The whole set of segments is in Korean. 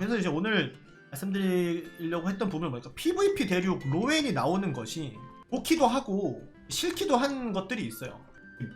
그래서 이제 오늘 말씀드리려고 했던 부분은 뭐니까 PVP 대륙 로엔이 나오는 것이 좋기도 하고 싫기도 한 것들이 있어요.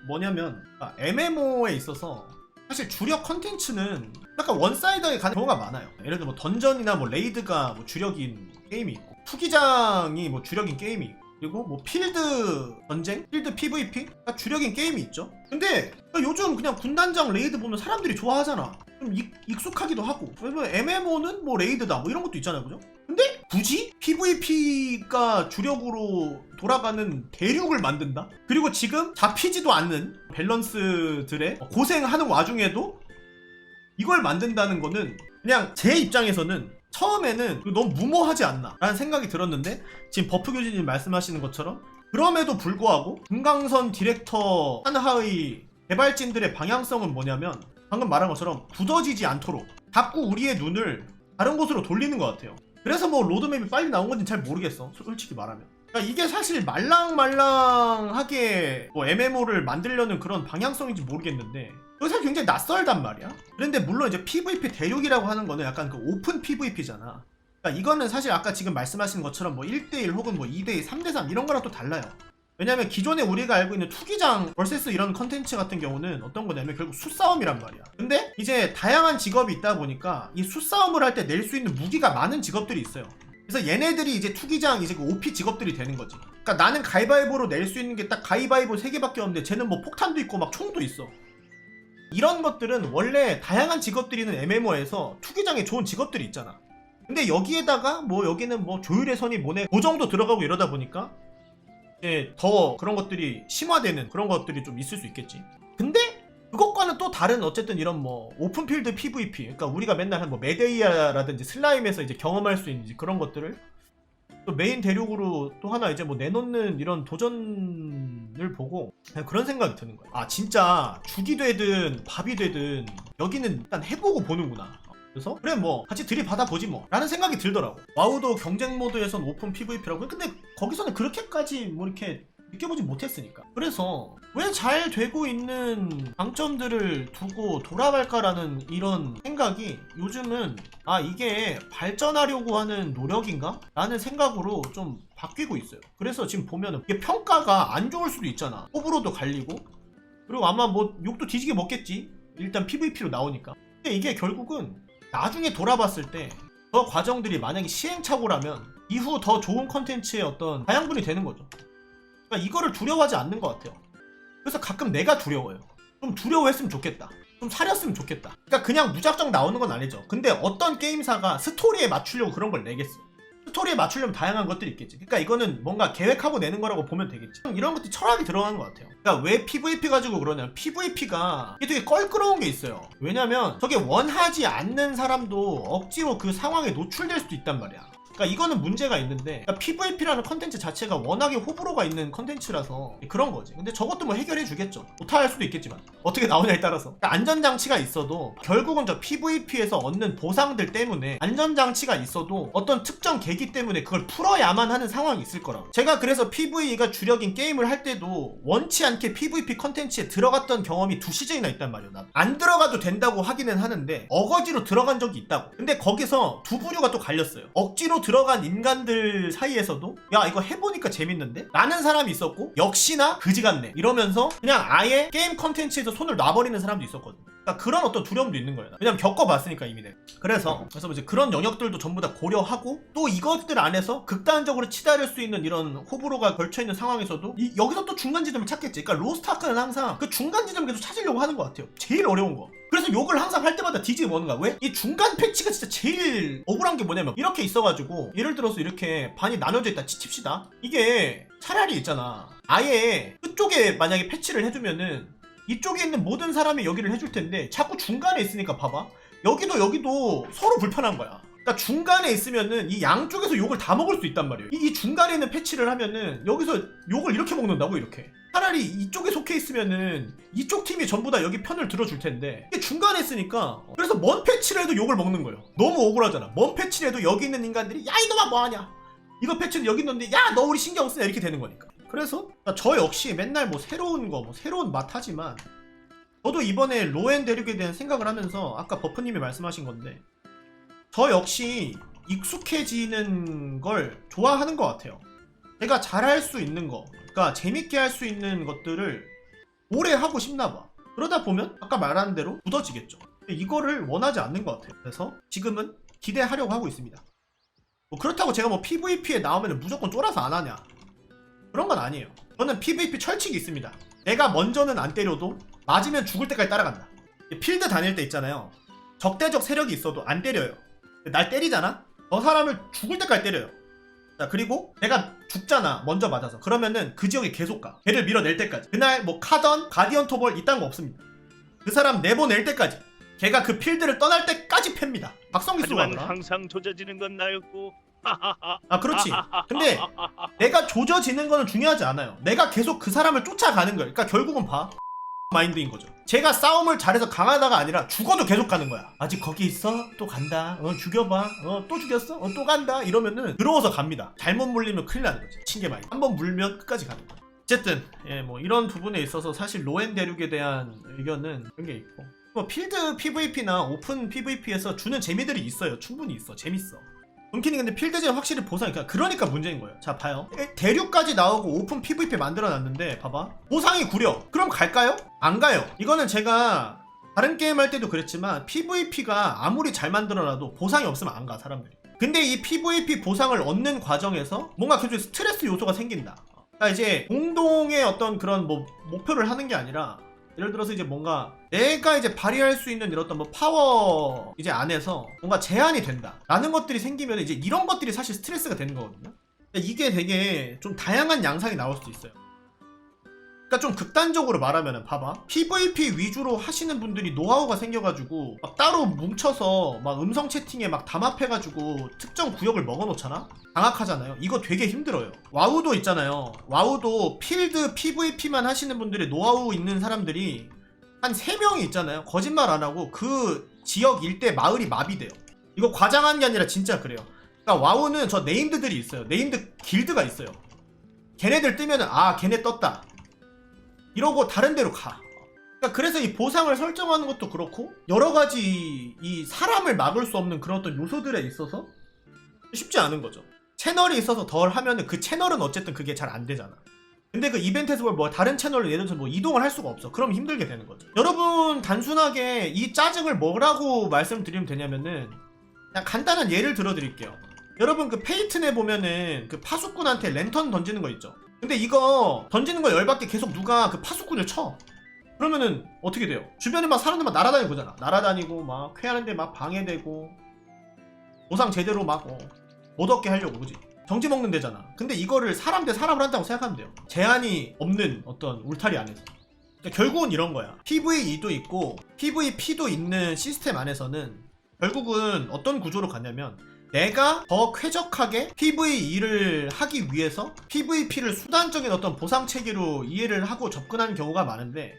뭐냐면 아, MMO에 있어서 사실 주력 컨텐츠는 약간 원사이드에 가는 경우가 많아요. 예를 들어 뭐 던전이나 뭐 레이드가 뭐 주력인 게임이 있고 투기장이 뭐 주력인 게임이 있고 그리고 뭐 필드 전쟁, 필드 PVP가 주력인 게임이 있죠. 근데 요즘 그냥 군단장 레이드 보면 사람들이 좋아하잖아. 좀 익, 익숙하기도 하고. 왜냐면 MMO는 뭐 레이드다 뭐 이런 것도 있잖아요, 그죠? 근데 굳이 PVP가 주력으로 돌아가는 대륙을 만든다? 그리고 지금 잡히지도 않는 밸런스들의 고생하는 와중에도 이걸 만든다는 거는 그냥 제 입장에서는 처음에는 너무 무모하지 않나 라는 생각이 들었는데 지금 버프 교수님 말씀하시는 것처럼 그럼에도 불구하고 금강선 디렉터 한하의 개발진들의 방향성은 뭐냐면 방금 말한 것처럼 굳어지지 않도록 자꾸 우리의 눈을 다른 곳으로 돌리는 것 같아요. 그래서 뭐 로드맵이 빨리 나온 건지 잘 모르겠어 솔직히 말하면. 그러니까 이게 사실 말랑말랑하게 뭐 MMO를 만들려는 그런 방향성인지 모르겠는데 사실 굉장히 낯설단 말이야. 그런데 물론 이제 PVP 대륙이라고 하는 거는 약간 그 오픈 PVP잖아. 그러니까 이거는 사실 아까 지금 말씀하신 것처럼 뭐 1대1 혹은 뭐 2대2, 3대3 이런 거랑 또 달라요 왜냐면 기존에 우리가 알고 있는 투기장 vs 이런 컨텐츠 같은 경우는 어떤 거냐면 결국 수싸움이란 말이야. 근데 이제 다양한 직업이 있다 보니까 이 수싸움을 할 때 낼 수 있는 무기가 많은 직업들이 있어요. 그래서 얘네들이 이제 투기장 이제 그 OP 직업들이 되는 거지. 그러니까 나는 가위바위보로 낼 수 있는 게 딱 가위바위보 3개밖에 없는데 쟤는 뭐 폭탄도 있고 막 총도 있어. 이런 것들은 원래 다양한 직업들이 있는 MMO에서 투기장에 좋은 직업들이 있잖아. 근데 여기에다가 뭐 여기는 뭐 조율의 선이 뭐네 그 정도 들어가고 이러다 보니까 이제 더 그런 것들이 심화되는 그런 것들이 좀 있을 수 있겠지. 근데 그것과는 또 다른 어쨌든 이런 뭐 오픈필드 PVP, 그러니까 우리가 맨날 한 뭐 메데이아라든지 슬라임에서 이제 경험할 수 있는 그런 것들을 또 메인 대륙으로 또 하나 이제 뭐 내놓는 이런 도전을 보고 그런 생각이 드는 거야. 아 진짜 죽이 되든 밥이 되든 여기는 일단 해보고 보는구나. 그래서 그래 뭐 같이 들이받아 보지 뭐 라는 생각이 들더라고. 와우도 경쟁 모드에선 오픈 PVP라고 근데 거기서는 그렇게까지 뭐 이렇게 느껴보지 못했으니까. 그래서 왜 잘 되고 있는 장점들을 두고 돌아갈까라는 이런 생각이 요즘은 아 이게 발전하려고 하는 노력인가? 라는 생각으로 좀 바뀌고 있어요. 그래서 지금 보면은 이게 평가가 안 좋을 수도 있잖아. 호불호도 갈리고. 그리고 아마 뭐 욕도 뒤지게 먹겠지. 일단 PVP로 나오니까. 근데 이게 결국은 나중에 돌아봤을 때 그 과정들이 만약에 시행착오라면 이후 더 좋은 컨텐츠의 어떤 다양분이 되는 거죠. 그러니까 이거를 두려워하지 않는 것 같아요. 그래서 가끔 내가 두려워요. 좀 두려워했으면 좋겠다. 좀 사렸으면 좋겠다. 그러니까 그냥 무작정 나오는 건 아니죠. 근데 어떤 게임사가 스토리에 맞추려고 그런 걸 내겠어. 스토리에 맞추려면 다양한 것들이 있겠지. 그러니까 이거는 뭔가 계획하고 내는 거라고 보면 되겠지. 이런 것들이 철학이 들어가는 것 같아요. 그러니까 왜 PVP 가지고 그러냐면 PVP가 이게 되게 껄끄러운 게 있어요. 왜냐면 저게 원하지 않는 사람도 억지로 그 상황에 노출될 수도 있단 말이야. 그러니까 이거는 문제가 있는데 그러니까 PVP라는 컨텐츠 자체가 워낙에 호불호가 있는 컨텐츠라서 그런 거지. 근데 저것도 뭐 해결해 주겠죠. 못할 수도 있겠지만 어떻게 나오냐에 따라서 그러니까 안전장치가 있어도 결국은 저 PVP에서 얻는 보상들 때문에 안전장치가 있어도 어떤 특정 계기 때문에 그걸 풀어야만 하는 상황이 있을 거라고. 제가 그래서 PVE가 주력인 게임을 할 때도 원치 않게 PVP 컨텐츠에 들어갔던 경험이 두 시즌이나 있단 말이야. 나. 안 들어가도 된다고 하기는 하는데 어거지로 들어간 적이 있다고. 근데 거기서 두 부류가 또 갈렸어요. 억지로 들어간 인간들 사이에서도 야 이거 해보니까 재밌는데? 라는 사람이 있었고 역시나 그지 같네 이러면서 그냥 아예 게임 컨텐츠에서 손을 놔버리는 사람도 있었거든 그러니까 그런 어떤 두려움도 있는 거예요 왜냐면 겪어봤으니까 이미 내가 그래서 그래서 이제 그런 영역들도 전부 다 고려하고 또 이것들 안에서 극단적으로 치달을 수 있는 이런 호불호가 걸쳐 있는 상황에서도 이- 여기서 또 중간 지점을 찾겠지 그러니까 로스트아크는 항상 그 중간 지점을 계속 찾으려고 하는 것 같아요 제일 어려운 거 그래서 욕을 항상 할 때마다 먹는 거야. 왜? 이 중간 패치가 진짜 제일 억울한 게 뭐냐면 이렇게 있어가지고 예를 들어서 이렇게 반이 나눠져 있다 치- 칩시다. 이게 차라리 있잖아. 아예 끝쪽에 만약에 패치를 해주면은 이쪽에 있는 모든 사람이 여기를 해줄 텐데 자꾸 중간에 있으니까 봐봐. 여기도 여기도 서로 불편한 거야. 그러니까 중간에 있으면은 이 양쪽에서 욕을 다 먹을 수 있단 말이에요. 이, 이 중간에 있는 패치를 하면은 여기서 욕을 이렇게 먹는다고 이렇게. 차라리 이쪽에 속해 있으면은 이쪽 팀이 전부 다 여기 편을 들어줄 텐데 이게 중간에 있으니까 그래서 먼 패치를 해도 욕을 먹는 거예요. 너무 억울하잖아. 먼 패치를 해도 여기 있는 인간들이 야 이놈아 뭐하냐? 이거 패치는 여기 있는데 야 너 우리 신경 쓰냐 이렇게 되는 거니까. 그래서 저 역시 맨날 뭐 새로운 거 뭐 새로운 맛 하지만 저도 이번에 로엔 대륙에 대한 생각을 하면서 아까 버프님이 말씀하신 건데 저 역시 익숙해지는 걸 좋아하는 것 같아요. 제가 잘할 수 있는 거, 그러니까 재밌게 할 수 있는 것들을 오래 하고 싶나 봐. 그러다 보면 아까 말한 대로 굳어지겠죠. 이거를 원하지 않는 것 같아요. 그래서 지금은 기대하려고 하고 있습니다. 뭐 그렇다고 제가 뭐 PVP에 나오면 무조건 쫄아서 안 하냐? 그런 건 아니에요. 저는 PVP 철칙이 있습니다. 내가 먼저는 안 때려도 맞으면 죽을 때까지 따라간다. 필드 다닐 때 있잖아요. 적대적 세력이 있어도 안 때려요. 날 때리잖아? 저 사람을 죽을 때까지 때려요. 자, 그리고 내가 죽잖아. 먼저 맞아서. 그러면은 그 지역에 계속 가. 걔를 밀어낼 때까지. 그날 뭐 카던, 가디언 토벌 이딴 거 없습니다. 그 사람 내보낼 때까지. 걔가 그 필드를 떠날 때까지 팹니다. 박성기 수가 하지만 항상 조져지는 건 나였고 아, 그렇지. 근데 내가 조져지는 거는 중요하지 않아요. 내가 계속 그 사람을 쫓아가는 거예요. 그러니까 결국은 봐. 마인드인 거죠. 제가 싸움을 잘해서 강하다가 아니라 죽어도 계속 가는 거야. 아직 거기 있어? 또 간다. 어, 죽여봐. 어, 또 죽였어? 어, 또 간다. 이러면은 들어와서 갑니다. 잘못 물리면 큰일 나는 거지. 칭게 마인드. 한 번 물면 끝까지 가는 거야. 어쨌든 예, 뭐 이런 부분에 있어서 사실 로엔 대륙에 대한 의견은 그런 게 있고 뭐 필드 PVP나 오픈 PVP에서 주는 재미들이 있어요. 충분히 있어. 재밌어. 은키는 근데 필드전 확실히 보상이 그러니까, 그러니까 문제인 거예요. 자 봐요. 에, 대륙까지 나오고 오픈 PVP 만들어놨는데 봐봐. 보상이 구려. 그럼 갈까요? 안 가요. 이거는 제가 다른 게임 할 때도 그랬지만 PVP가 아무리 잘 만들어놔도 보상이 없으면 안 가 사람들이. 근데 이 PVP 보상을 얻는 과정에서 뭔가 계속 스트레스 요소가 생긴다. 그러니까 이제 공동의 어떤 그런 뭐 목표를 하는 게 아니라 예를 들어서 이제 뭔가 내가 이제 발휘할 수 있는 이런 어떤 뭐 파워 이제 안에서 뭔가 제한이 된다. 라는 것들이 생기면 이제 이런 것들이 사실 스트레스가 되는 거거든요. 그러니까 이게 되게 좀 다양한 양상이 나올 수도 있어요 그러니까 좀 극단적으로 말하면은 봐봐. PVP 위주로 하시는 분들이 노하우가 생겨가지고 막 따로 뭉쳐서 막 음성 채팅에 막 담합해가지고 특정 구역을 먹어놓잖아? 장악하잖아요. 이거 되게 힘들어요. 와우도 있잖아요. 와우도 필드 PVP만 하시는 분들이 노하우 있는 사람들이 한 3명이 있잖아요. 거짓말 안 하고 그 지역 일대 마을이 마비돼요. 이거 과장한 게 아니라 진짜 그래요. 그러니까 와우는 저 네임드들이 있어요. 네임드 길드가 있어요. 걔네들 뜨면은 아 걔네 떴다 이러고 다른 데로 가. 그러니까 그래서 이 보상을 설정하는 것도 그렇고 여러 가지 이 사람을 막을 수 없는 그런 어떤 요소들에 있어서 쉽지 않은 거죠. 채널이 있어서 덜 하면은 그 채널은 어쨌든 그게 잘 안 되잖아. 근데 그 이벤트에서 뭐 다른 채널로 예를 들어서 뭐 이동을 할 수가 없어. 그럼 힘들게 되는 거죠. 여러분 단순하게 이 짜증을 뭐라고 말씀드리면 되냐면은 그냥 간단한 예를 들어 드릴게요. 여러분 그 페이튼에 보면은 그 파수꾼한테 랜턴 던지는 거 있죠. 근데 이거 던지는 거 열받게 계속 누가 그 파수꾼을 쳐. 그러면은 어떻게 돼요? 주변에 막 사람들 막 날아다니고 그러잖아. 날아다니고 막 쾌하는데 막 방해되고 보상 제대로 막 어, 못 얻게 하려고 그지? 정지 먹는 데잖아. 근데 이거를 사람 대 사람을 한다고 생각하면 돼요. 제한이 없는 어떤 울타리 안에서. 그러니까 결국은 이런 거야. PVE도 있고 PVP도 있는 시스템 안에서는 결국은 어떤 구조로 가냐면 내가 더 쾌적하게 PVE를 하기 위해서 PVP를 수단적인 어떤 보상 체계로 이해를 하고 접근하는 경우가 많은데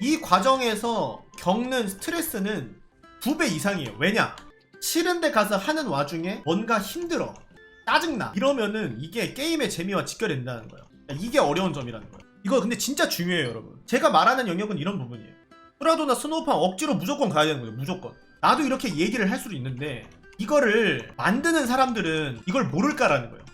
이 과정에서 겪는 스트레스는 두배 이상이에요. 왜냐? 싫은데 가서 하는 와중에 뭔가 힘들어. 짜증나. 이러면은 이게 게임의 재미와 직결된다는 거예요. 이게 어려운 점이라는 거예요. 이거 근데 진짜 중요해요, 여러분. 제가 말하는 영역은 이런 부분이에요. 프라도나 스노우팜 억지로 무조건 가야 되는 거예요, 무조건. 나도 이렇게 얘기를 할 수도 있는데 이거를 만드는 사람들은 이걸 모를까라는 거예요.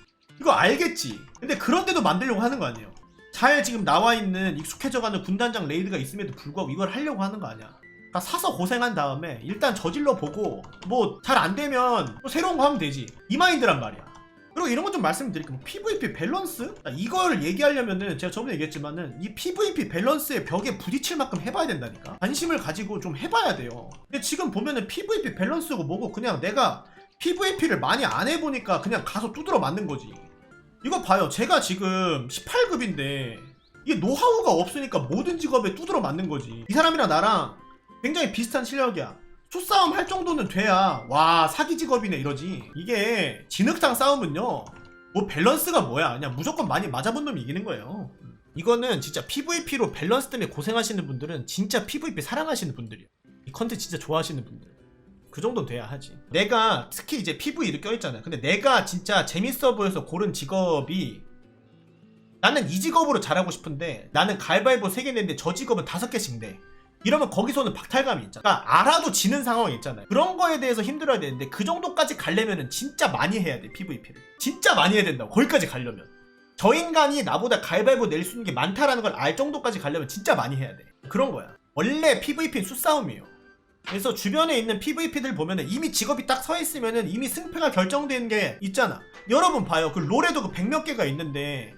이거 알겠지. 근데 그런데도 만들려고 하는 거 아니에요. 잘 지금 나와 있는 익숙해져가는 군단장 레이드가 있음에도 불구하고 이걸 하려고 하는 거 아니야. 그러니까 사서 고생한 다음에 일단 저질러 보고 뭐 잘 안 되면 또 새로운 거 하면 되지. 이 마인드란 말이야. 그리고 이런 것좀 말씀드릴게요. 뭐 PVP 밸런스? 아, 이걸 얘기하려면은 제가 저번에 얘기했지만은 이 PVP 밸런스의 벽에 부딪힐 만큼 해봐야 된다니까. 관심을 가지고 좀 해봐야 돼요. 근데 지금 보면은 PVP 밸런스고 뭐고 그냥 내가 PVP를 많이 안 해보니까 그냥 가서 두드러 맞는 거지. 이거 봐요. 제가 지금 18급인데 이게 노하우가 없으니까 모든 직업에 두드러 맞는 거지. 이 사람이랑 나랑 굉장히 비슷한 실력이야. 수싸움 할 정도는 돼야 와 사기 직업이네 이러지. 이게 진흙탕 싸움은요. 뭐 밸런스가 뭐야? 그냥 무조건 많이 맞아본 놈이 이기는 거예요. 이거는 진짜 PVP로 밸런스 때문에 고생하시는 분들은 진짜 PVP 사랑하시는 분들이야. 이 컨텐츠 진짜 좋아하시는 분들. 그 정도는 돼야 하지. 내가 특히 이제 PVE를 껴있잖아요. 근데 내가 진짜 재밌어 보여서 고른 직업이 나는 이 직업으로 잘하고 싶은데 나는 가위바위보 3개 냈는데 저 직업은 5개씩 내. 이러면 거기서는 박탈감이 있잖아. 그러니까 알아도 지는 상황이 있잖아요. 그런 거에 대해서 힘들어야 되는데 그 정도까지 가려면은 진짜 많이 해야 돼 PVP를. 진짜 많이 해야 된다고. 거기까지 가려면. 저 인간이 나보다 가위바위보 낼 수 있는 게 많다라는 걸 알 정도까지 가려면 진짜 많이 해야 돼. 그런 거야. 원래 PVP는 수싸움이에요. 그래서 주변에 있는 PVP들 보면은 이미 직업이 딱 서 있으면은 이미 승패가 결정된 게 있잖아. 여러분 봐요. 그 롤에도 그 백 몇 개가 있는데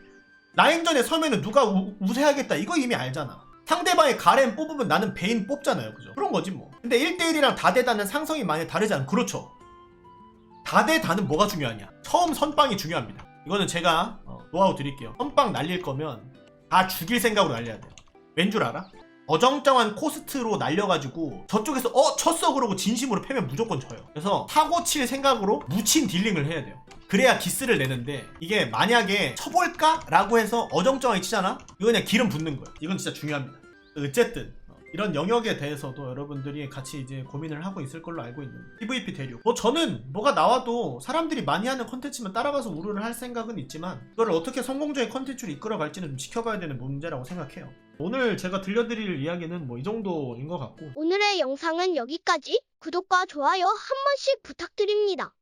라인전에 서면은 누가 우, 우세하겠다 이거 이미 알잖아. 상대방이 가렌 뽑으면 나는 베인 뽑잖아요. 그죠? 그런 거지 뭐. 근데 1대1이랑 다대다는 상성이 많이 다르잖아. 그렇죠. 다대다는 뭐가 중요하냐? 처음 선빵이 중요합니다. 이거는 제가 어, 노하우 드릴게요. 선빵 날릴 거면 다 죽일 생각으로 날려야 돼요. 왠 줄 알아? 어정쩡한 코스트로 날려가지고 저쪽에서 어 쳤어 그러고 진심으로 패면 무조건 져요. 그래서 사고 칠 생각으로 묻힌 딜링을 해야 돼요. 그래야 기스를 내는데 이게 만약에 쳐볼까 라고 해서 어정쩡하게 치잖아? 이거 그냥 기름 붓는 거예요. 이건 진짜 중요합니다. 어쨌든 어, 이런 영역에 대해서도 여러분들이 같이 이제 고민을 하고 있을 걸로 알고 있는 PVP 대륙. 뭐 저는 뭐가 나와도 사람들이 많이 하는 컨텐츠만 따라가서 우르를 할 생각은 있지만 그걸 어떻게 성공적인 컨텐츠로 이끌어 갈지는 좀 지켜봐야 되는 문제라고 생각해요. 오늘 제가 들려드릴 이야기는 뭐 이 정도인 것 같고 오늘의 영상은 여기까지. 구독과 좋아요 한 번씩 부탁드립니다.